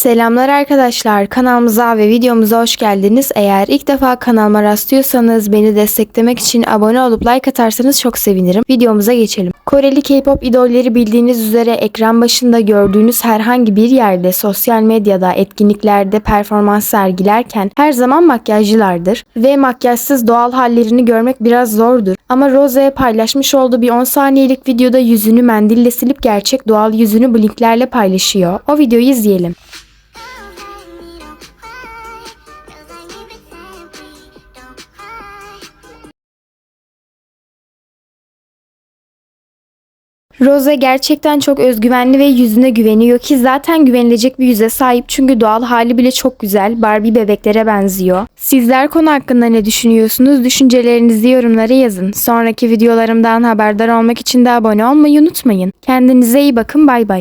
Selamlar arkadaşlar. Kanalımıza ve videomuza hoş geldiniz. Eğer ilk defa kanalıma rastlıyorsanız beni desteklemek için abone olup like atarsanız çok sevinirim. Videomuza geçelim. Koreli K-pop idolleri bildiğiniz üzere ekran başında gördüğünüz herhangi bir yerde, sosyal medyada, etkinliklerde performans sergilerken her zaman makyajlılardır ve makyajsız doğal hallerini görmek biraz zordur. Ama Rose paylaşmış olduğu bir 10 saniyelik videoda yüzünü mendille silip gerçek doğal yüzünü blinklerle paylaşıyor. O videoyu izleyelim. Rose gerçekten çok özgüvenli ve yüzüne güveniyor ki zaten güvenilecek bir yüze sahip çünkü doğal hali bile çok güzel. Barbie bebeklere benziyor. Sizler konu hakkında ne düşünüyorsunuz? Düşüncelerinizi yorumlara yazın. Sonraki videolarımdan haberdar olmak için de abone olmayı unutmayın. Kendinize iyi bakın bay bay.